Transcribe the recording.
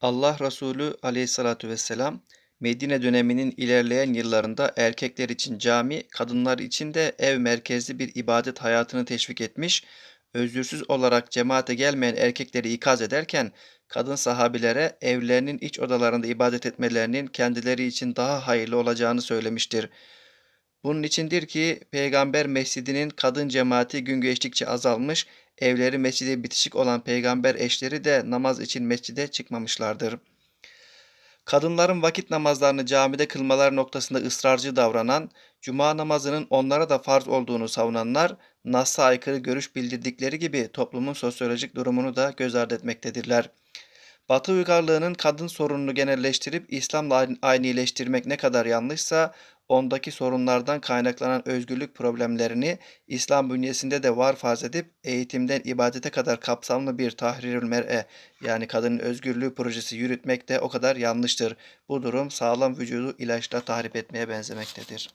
Allah Resulü aleyhissalatü vesselam Medine döneminin ilerleyen yıllarında erkekler için cami, kadınlar için de ev merkezli bir ibadet hayatını teşvik etmiş, özürsüz olarak cemaate gelmeyen erkekleri ikaz ederken kadın sahabilere evlerinin iç odalarında ibadet etmelerinin kendileri için daha hayırlı olacağını söylemiştir. Bunun içindir ki Peygamber mescidinin kadın cemaati gün geçtikçe azalmış, evleri mescide bitişik olan peygamber eşleri de namaz için mescide çıkmamışlardır. Kadınların vakit namazlarını camide kılmalar noktasında ısrarcı davranan, cuma namazının onlara da farz olduğunu savunanlar, Nas'a aykırı görüş bildirdikleri gibi toplumun sosyolojik durumunu da göz ardı etmektedirler. Batı uygarlığının kadın sorununu genelleştirip İslam'la aynileştirmek ne kadar yanlışsa, ondaki sorunlardan kaynaklanan özgürlük problemlerini İslam bünyesinde de var farz edip eğitimden ibadete kadar kapsamlı bir tahrirül mer'e yani kadının özgürlüğü projesi yürütmek de o kadar yanlıştır. Bu durum sağlam vücudu ilaçla tahrip etmeye benzemektedir.